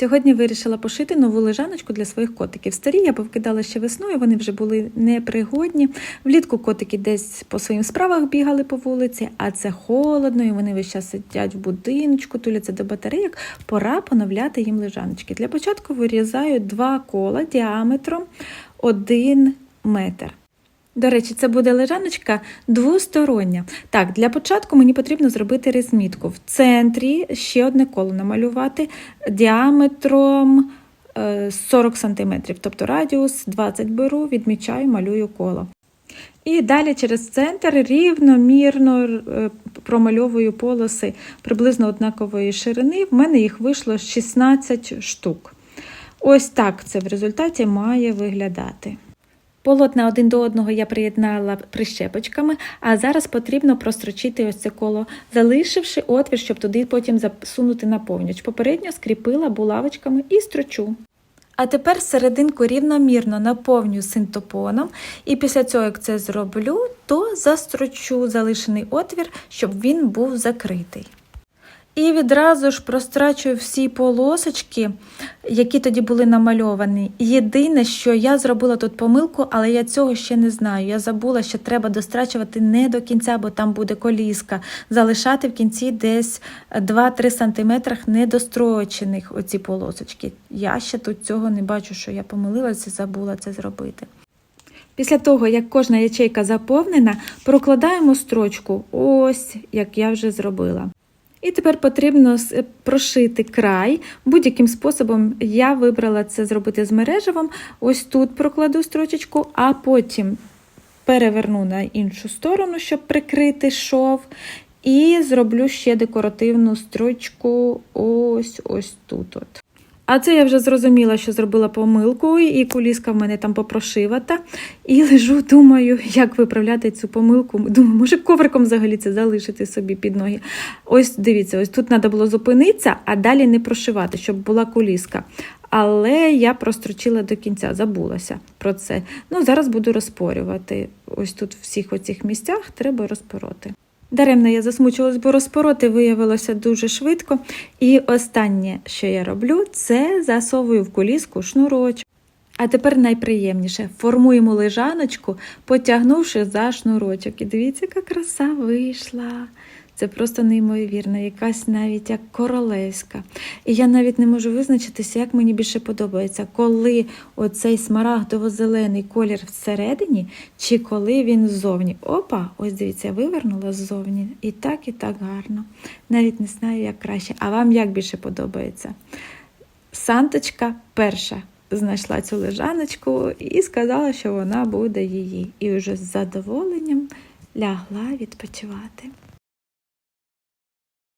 Сьогодні вирішила пошити нову лежаночку для своїх котиків. Старі я повкидала ще весною, вони вже були непригодні. Влітку котики десь по своїм справах бігали по вулиці, а це холодно, і вони весь час сидять в будиночку, туляться до батарейок. Пора поновляти їм лежаночки. Для початку вирізаю два кола діаметром 1 метр. До речі, це буде лежаночка двостороння. Так, для початку мені потрібно зробити розмітку. В центрі ще одне коло намалювати діаметром е, 40 см, тобто радіус 20 беру, відмічаю, малюю коло. І далі через центр рівномірно е, промальовую полоси приблизно однакової ширини. В мене їх вийшло 16 штук. Ось так це в результаті має виглядати. Полотна один до одного я приєднала прищепочками, а зараз потрібно прострочити ось це коло, залишивши отвір, щоб туди потім засунути наповнювач. Попередньо скріпила булавочками і строчу. А тепер серединку рівномірно наповню синтопоном, і після цього, як це зроблю, то застрочу залишений отвір, щоб він був закритий. І відразу ж прострачую всі полосочки, які тоді були намальовані. Єдине, що я зробила тут помилку, але я цього ще не знаю. Я забула, що треба дострачувати не до кінця, бо там буде коліска. Залишати в кінці десь 2-3 см недострочених оці полосочки. Я ще тут цього не бачу, що я помилилася, забула це зробити. Після того, як кожна ячейка заповнена, прокладаємо строчку, ось як я вже зробила. І тепер потрібно прошити край. Будь-яким способом я вибрала це зробити з мережевим. Ось тут прокладу строчечку, а потім переверну на іншу сторону, щоб прикрити шов. І зроблю ще декоративну строчку ось ось тут. от. А це я вже зрозуміла, що зробила помилку, і куліска в мене там попрошивата. І лежу, думаю, як виправляти цю помилку. Думаю, може ковриком взагалі це залишити собі під ноги. Ось дивіться, ось тут треба було зупинитися, а далі не прошивати, щоб була куліска. Але я прострочила до кінця, забулася про це. Ну, Зараз буду розпорювати. Ось тут в всіх оцих місцях треба розпороти. Даремно я засмучилась, бо розпороти виявилося дуже швидко. І останнє, що я роблю, це засовую в коліску шнурочок. А тепер найприємніше формуємо лежаночку, потягнувши за шнурочок. І дивіться, яка краса вийшла. Це просто неймовірно, якась навіть як королевська. І я навіть не можу визначитися, як мені більше подобається, коли оцей смарагдово-зелений колір всередині, чи коли він ззовні. Опа, ось дивіться, вивернула ззовні. І так, і так гарно. Навіть не знаю, як краще. А вам як більше подобається? Санточка перша. Знайшла цю лежаночку і сказала, що вона буде її. І вже з задоволенням лягла відпочивати.